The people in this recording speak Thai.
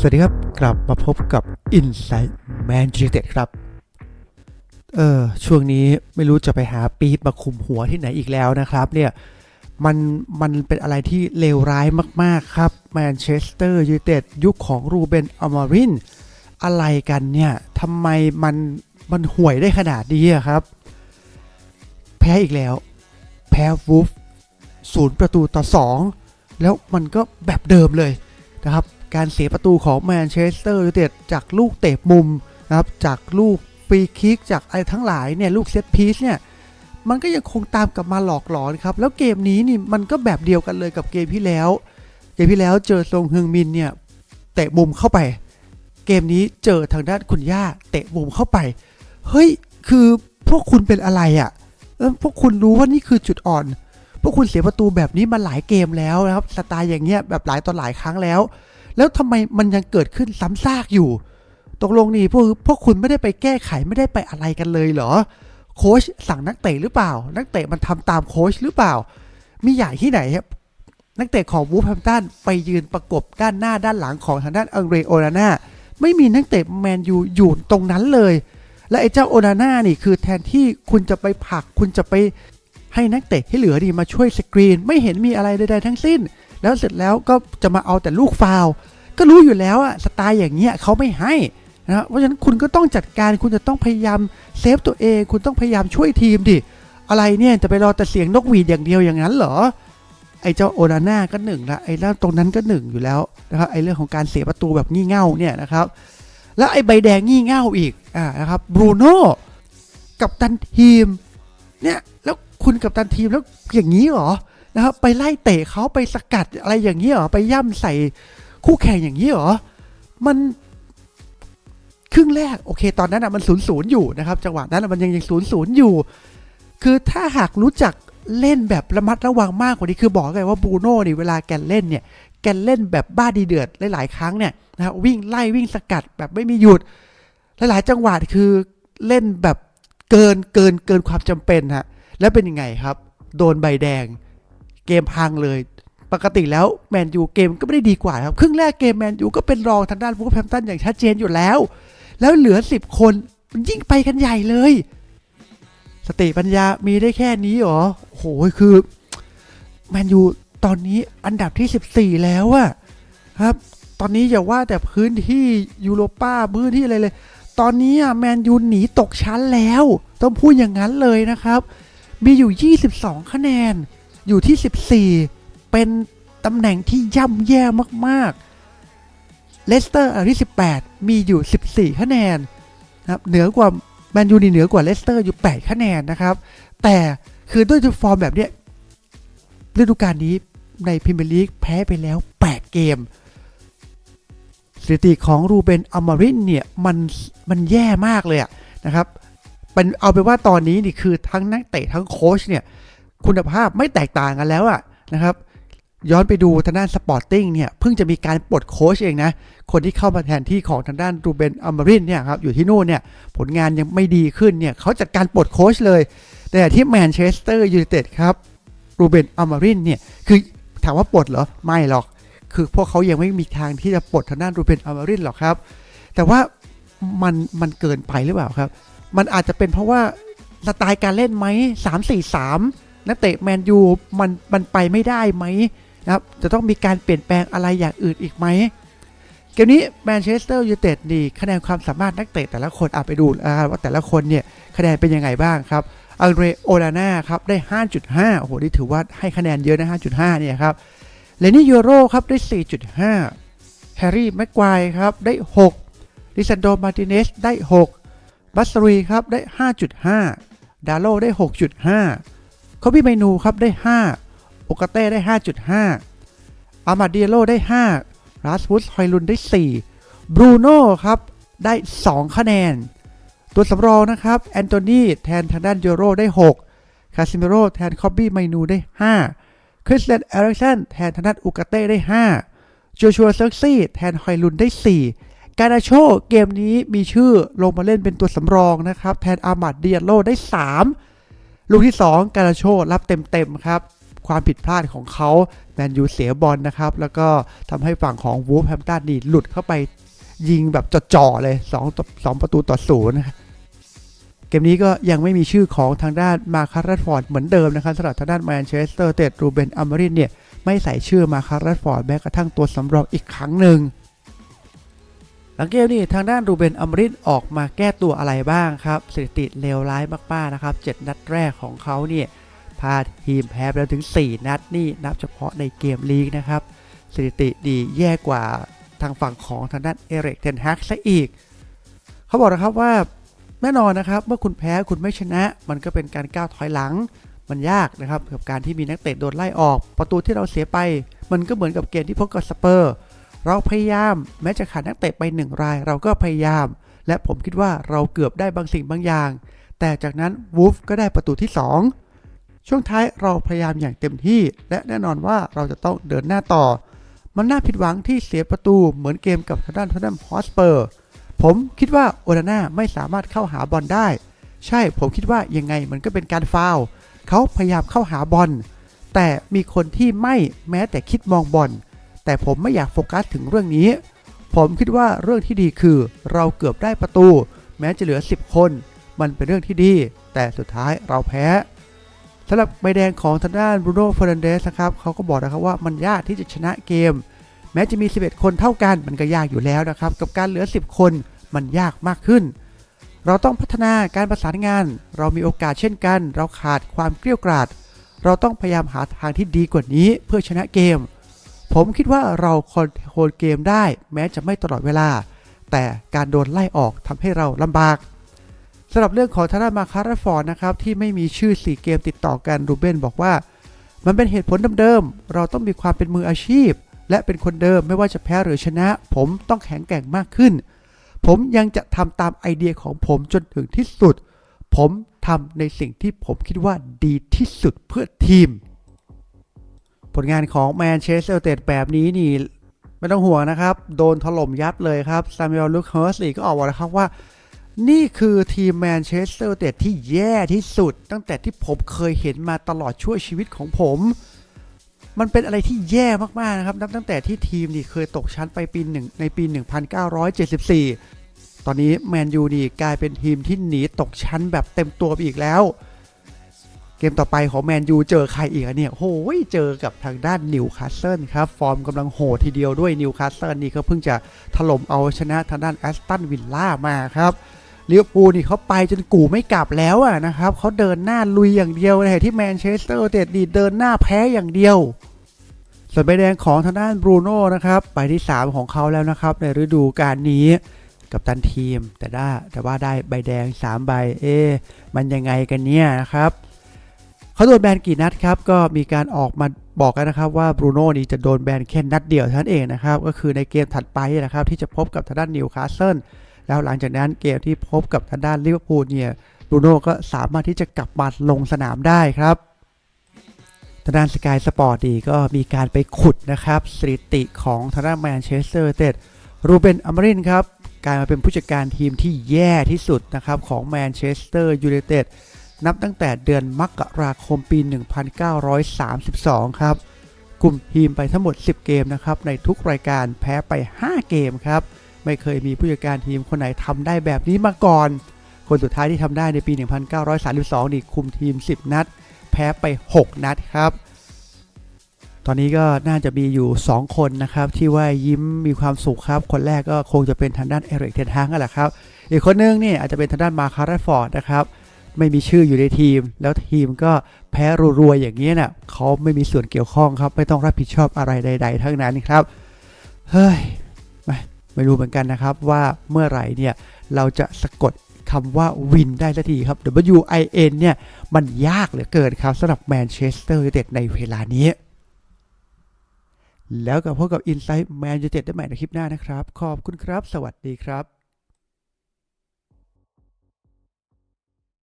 สวัสดีครับ กลับมาพบกับ Inside Manchester ครับ เออช่วงนี้ไม่รู้จะไปหาปี๊บมาคุมหัวที่ไหนอีกแล้วนะครับเนี่ยมันมันเป็นอะไรที่เลวร้ายมาก ๆ ครับแมนเชสเตอร์ยูไนเต็ดยุคของรูเบนอมารินอะไรกันเนี่ยทำไมมันมันห่วยได้ขนาดนี้อะครับ แพ้อีกแล้ว แพ้วูฟศูนย์ประตูต่อ 2 แล้วมันก็แบบเดิมเลยนะครับ การเสียประตูของแมนเชสเตอร์ยูไนเต็ดจากลูกเตะมุมนะครับจากลูกฟรีคิกจากอะไรทั้งหลายเนี่ยลูกเซตพีซเนี่ยมันก็ยังคงตามกลับมาหลอกหลอนครับ แล้วเกมนี้นี่มันก็แบบเดียวกันเลยกับเกมที่แล้ว เกมที่แล้วเจอซงฮึงมินเนี่ยเตะมุมเข้าไป เกมนี้เจอทางด้านคุณย่าเตะมุมเข้าไป เฮ้ยคือพวกคุณเป็นอะไรอะ่ะพวกคุณรู้ว่านี่คือจุดอ่อน พวกคุณเสียประตูแบบนี้มาหลายเกมแล้วนะครับสไตล์อย่างเงี้ยแบบหลายต่อหลายครั้งแล้ว แล้วทำไมมันยังเกิดขึ้นซ้ำซากอยู่ตกลงนี่พวกพวกคุณไม่ได้ไปแก้ไขไม่ได้ไปอะไรกันเลยเหรอ โค้ชสั่งนักเตะหรือเปล่า นักเตะมันทำตามโค้ชหรือเปล่า มีใหญ่ที่ไหนครับนักเตะของวูฟแฮมตันไปยืนประกบด้านหน้าด้านหลังของทางด้านอังเรโอนาน่าไม่มีนักเตะแมนยูอยู่ตรงนั้นเลย และไอ้เจ้าโอนาน่านี่คือแทนที่คุณจะไปผลักคุณจะไปให้นักเตะที่เหลือดีมาช่วยสกรีน ไม่เห็นมีอะไรใดๆทั้งสิ้น แล้วเสร็จแล้วก็จะมาเอาแต่ลูกฟาว ก็รู้อยู่แล้วอะสไตล์อย่างเงี้ยเขาไม่ให้นะเพราะฉะนั้นคุณก็ต้องจัดการคุณจะต้องพยายามเซฟตัวเอง คุณต้องพยายามช่วยทีมดิ อะไรเนี่ยจะไปรอแต่เสียงนกหวีดอย่างเดียวอย่างนั้นเหรอ ไอ้เจ้าโอนาน่าก็หนึ่งละไอ้แล้วตรงนั้นก็หนึ่งอยู่แล้วนะครับไอ้เรื่องของการเสียประตูแบบงี่เง่าเนี่ยนะครับ แล้วไอ้ใบแดงงี่เง่าอีกอ่านะครับบรูโน่กับตันทีมเนี่ยแล้วคุณกับตันทีมแล้วอย่างนี้เหรอนะครับไปไล่เตะเขาไปสกัดอะไรอย่างนี้เหรอไปย่ำใส่ คู่แข่งอย่างนี้เหรอ มันครึ่งแรกโอเค ตอนนั้นอะมันศูนย์ศูนย์อยู่นะครับ จังหวะนั้นอะมันยังยังศูนย์ศูนย์อยู่ คือถ้าหากรู้จักเล่นแบบระมัดระวังมากกว่านี้คือบอกเลยว่าบูโน่นี่เวลาแกเล่นเนี่ยแกเล่นแบบบ้าดีเดือดหลายๆครั้งเนี่ยนะวิ่งไล่วิ่งสกัดแบบไม่มีหยุด หลายๆจังหวะคือเล่นแบบเกินเกินเกินความจำเป็นฮะแล้วเป็นยังไงครับ โดนใบแดง เกมพังเลย ปกติแล้วแมนยูเกมก็ไม่ได้ดีกว่าครับ ครึ่งแรกเกมแมนยูก็เป็นรองทางด้านวูฟแฮมป์ตันอย่างชัดเจนอยู่แล้ว แล้วเหลือ 10 คนมันยิ่งไปกันใหญ่เลย สติปัญญามีได้แค่นี้หรอโอ้โหคือแมนยูตอนนี้อันดับที่ 14 แล้วอะครับ ตอนนี้อย่าว่าแต่พื้นที่ยูโรป้าพื้นที่อะไรเลย ตอนนี้อะแมนยูหนีตกชั้นแล้ว ต้องพูดอย่างนั้นเลยนะครับ มีอยู่ 22 คะแนนอยู่ที่ 14 เป็นตำแหน่งที่ย่ำแย่มากๆ เลสเตอร์อันดับที่ 18 มีอยู่ 14 คะแนนนะครับเหนือกว่าแมนยูนี่เหนือกว่าเลสเตอร์อยู่ 8 คะแนนนะครับ แต่คือด้วยฟอร์มแบบเนี้ยฤดูกาลนี้ในพรีเมียร์ลีกแพ้ไปแล้ว 8 เกมสถิติของรูเบนอมารินเนี่ยมันมันแย่มากเลยะนะครับเป็นเอาเป็นว่าตอนนี้นี่คือทั้งนักเตะทั้งโค้ชเนี่ยคุณภาพไม่แตกต่างกันแล้วอะนะครับ ย้อนไปดูทางด้านสปอร์ติ้งเนี่ยเพิ่งจะมีการปลดโค้ชเองนะ คนที่เข้ามาแทนที่ของทางด้านรูเบนอัมารินเนี่ยครับอยู่ที่นู่นเนี่ยผลงานยังไม่ดีขึ้นเนี่ยเขาจัดการปลดโค้ชเลย แต่ที่แมนเชสเตอร์ยูไนเต็ดครับรูเบนอัมารินเนี่ยคือถามว่าปลดเหรอ ไม่หรอก คือพวกเขายังไม่มีทางที่จะปลดทางด้านรูเบนอัมารินหรอกครับ แต่ว่ามันมันเกินไปหรือเปล่าครับ มันอาจจะเป็นเพราะว่าสไตล์การเล่นไหมสามสี่สามนักเตะแมนยูมันมันไปไม่ได้ไหม นะครับจะต้องมีการเปลี่ยนแปลงอะไรอย่างอื่นอีกไหมเกมนี้แมนเชสเตอร์ยูไนเต็ดนี่คะแนนความสามารถนักเตะแต่ละคนอะไปดูนะครับว่าแต่ละคนเนี่ยคะแนนเป็นยังไงบ้างครับอังเดรโอลาน่าครับได้ 5.5 โอ้โหนี่ถือว่าให้คะแนนเยอะนะ 5.5 เนี่ยครับเลนี่ยูโรครับได้ 4.5 แฮร์รี่แม็กควายครับได้6ดิซันโดมาร์ติเนสได้ 6 บัสรีครับได้ 5.5 ดาโลได้ 6.5 คอบี้เมนูครับได้ 5 โอกาเต้ได้ 5.5 อามาเดียโลได้ 5 ราสพุสฮอยลุนได้ 4 บรูโน่ครับได้ 2 คะแนน ตัวสำรองนะครับ แอนโทนีแทนทางด้านยูโรได้ 6 คาซิเมโรแทนคอบบี้ไมนูได้ 5 คริสเลนเอริกสันแทนทางด้านอุกาเต้ได้ 5 โจชัวเซิร์กซี่แทนฮอยลุนได้ 4 การาโชเกมนี้มีชื่อลงมาเล่นเป็นตัวสำรองนะครับ แทนอามาดเดียโลได้ 3 ลูกที่ 2 การาโชรับเต็มๆครับ ความผิดพลาดของเขาแมนยูเสียบอลนะครับ แล้วก็ทำให้ฝั่งของวูฟแฮมตันนี่หลุดเข้าไปยิงแบบจ่อๆเลย2ต่อ2ประตูต่อศูนย์เกมนี้ก็ยังไม่มีชื่อของทางด้านมาคาร์ดฟอร์ดเหมือนเดิมนะครับสำหรับทางด้านแมนเชสเตอร์เตดรูเบนอัมรินเนี่ยไม่ใส่ชื่อมาคาร์ดฟอร์ดแม้กระทั่งตัวสำรองอีกครั้งหนึ่งหลังเกมนี่ทางด้านรูเบนอัมรินออกมาแก้ตัวอะไรบ้างครับสถิติเลวร้ายมากๆนะครับ 7 นัดแรกของเขาเนี่ย พาทีมแพ้ไปแล้วถึง 4 นัดนี่นับเฉพาะในเกมลีกนะครับ สถิติดีแย่กว่าทางฝั่งของทางด้านเอริกเทนฮักซะอีก เขาบอกนะครับว่าแน่นอนนะครับเมื่อคุณแพ้คุณไม่ชนะ มันก็เป็นการก้าวถอยหลัง มันยากนะครับกับการที่มีนักเตะโดนไล่ออก ประตูที่เราเสียไป มันก็เหมือนกับเกมที่พบกับสเปอร์เราพยายามแม้จะขาดนักเตะไปหนึ่งราย เราก็พยายาม และผมคิดว่าเราเกือบได้บางสิ่งบางอย่าง แต่จากนั้นวูฟก็ได้ประตูที่ 2 ช่วงท้ายเราพยายามอย่างเต็มที่ และแน่นอนว่าเราจะต้องเดินหน้าต่อ มันน่าผิดหวังที่เสียประตูเหมือนเกมกับทางด้านทางด้านฮอสเปอร์ผมคิดว่าโอนาน่าไม่สามารถเข้าหาบอลได้ ใช่ผมคิดว่ายังไงมันก็เป็นการฟาวเขาพยายามเข้าหาบอล แต่มีคนที่ไม่แม้แต่คิดมองบอล แต่ผมไม่อยากโฟกัสถึงเรื่องนี้ ผมคิดว่าเรื่องที่ดีคือ เราเกือบได้ประตู แม้จะเหลือ 10 คน มันเป็นเรื่องที่ดี แต่สุดท้ายเราแพ้ สำหรับใบแดงของทางด้านบรูโน่เฟรนเดสนะครับเขาก็บอกนะครับว่ามันยากที่จะชนะเกม แม้จะมี 11 คนเท่ากันมันก็ยากอยู่แล้วนะครับ กับการเหลือ 10 คนมันยากมากขึ้น เราต้องพัฒนาการประสานงาน เรามีโอกาสเช่นกัน เราขาดความเกลี้ยกล่อดเราต้องพยายามหาทางที่ดีกว่านี้เพื่อชนะเกม ผมคิดว่าเราคอนโทรลเกมได้ แม้จะไม่ตลอดเวลา แต่การโดนไล่ออกทำให้เราลำบาก สำหรับเรื่องของทางด้ามาคาร์ฟอร์ดนะครับที่ไม่มีชื่อ 4 เกมติดต่อกันรูเบนบอกว่า มันเป็นเหตุผลเดิมๆ เราต้องมีความเป็นมืออาชีพ และเป็นคนเดิมไม่ว่าจะแพ้หรือชนะ ผมต้องแข็งแกร่งมากขึ้น ผมยังจะทำตามไอเดียของผมจนถึงที่สุด ผมทำในสิ่งที่ผมคิดว่าดีที่สุดเพื่อทีม ผลงานของแมนเชสเตอร์เตดแบบนี้นี่ไม่ต้องห่วงนะครับ โดนถล่มยับเลยครับซามูเอลลูคเฮิร์สลีก็ออกมาแล้วครับว่า นี่คือทีมแมนเชสเตอร์เตดที่แย่ที่สุด ตั้งแต่ที่ผมเคยเห็นมาตลอดช่วชีวิตของผม มันเป็นอะไรที่แย่มากๆนะครับ นับตั้งแต่ที่ทีมนี่เคยตกชั้นไปปีหนึ่งในปี 1974 ตอนนี้แมนยูนี่กลายเป็นทีมที่หนีตกชั้นแบบเต็มตัวไปอีกแล้ว เกมต่อไปของแมนยูเจอใครอีกเนี่ยโอ้ยเจอกับทางด้านนิวคาสเซิลครับ ฟอร์มกำลังโหดทีเดียวด้วยนิวคาสเซิลนี่ก็เพิ่งจะถล่มเอาชนะทางด้านแอสตันวิลล่ามาครับ ลิเวอร์พูลนี่เขาไปจนกูไม่กลับแล้วอะนะครับเขาเดินหน้าลุยอย่างเดียวเลยที่แมนเชสเตอร์เต็ดนี่เดินหน้าแพ้อย่างเดียวส่วนใบแดงของทางด้านบรูโน่นะครับใบที่ 3 ของเขาแล้วนะครับ ในฤดูกาลนี้กับตันทีม แต่ได้แต่ว่าได้ใบแดง 3 ใบเอ๊มันยังไงกันเนี่ยนะครับเขาโดนแบนกี่นัดครับ ก็มีการออกมาบอกกันนะครับว่าบรูโน่นี่จะโดนแบนแค่นัดเดียวเท่านั้นเองนะครับ ก็คือในเกมถัดไปนะครับ ที่จะพบกับทางด้านนิวคาสเซิล แล้วหลังจากนั้นเกมที่พบกับทางด้านลิเวอร์พูลเนี่ยบรูโน่ก็สามารถที่จะกลับมาลงสนามได้ครับทางด้านสกายสปอร์ตดีก็มีการไปขุดนะครับสถิติของทางด้านแมนเชสเตอร์ยูไนเต็ดรูเบนอมรินครับกลายมาเป็นผู้จัดการทีมที่แย่ที่สุดนะครับของแมนเชสเตอร์ยูไนเต็ดนับตั้งแต่เดือนมกราคมปี 1932 ครับกลุ่มทีมไปทั้งหมด 10 เกมนะครับในทุกรายการแพ้ไป 5 เกมครับ ไม่เคยมีผู้จัดการทีมคนไหนทำได้แบบนี้มาก่อน คนสุดท้ายที่ทำได้ในปี 1932 นี่คุมทีม 10 นัด แพ้ไป 6 นัดครับ ตอนนี้ก็น่าจะมีอยู่ 2 คนนะครับ ที่ว่ายิ้มมีความสุขครับ คนแรกก็คงจะเป็นทางด้านเอริกเทนฮางนั่นแหละครับ อีกคนนึงนี่อาจจะเป็นทางด้านมาคาร์ฟอร์ดนะครับไม่มีชื่ออยู่ในทีม แล้วทีมก็แพ้รัวๆอย่างนี้น่ะเขาไม่มีส่วนเกี่ยวข้องครับ ไม่ต้องรับผิดชอบอะไรใด ๆ ทั้งนั้นครับ เฮ้ย ไม่รู้เหมือนกันนะครับว่าเมื่อไหร่เนี่ยเราจะสะกดคำว่าวินได้สักทีครับ W I N เนี่ยมันยากเหลือเกินครับสำหรับแมนเชสเตอร์ยูไนเต็ดในเวลานี้ แล้วก็พบกับ Inside Man United ได้ใหม่ในคลิปหน้านะครับ ขอบคุณครับ สวัสดีครับ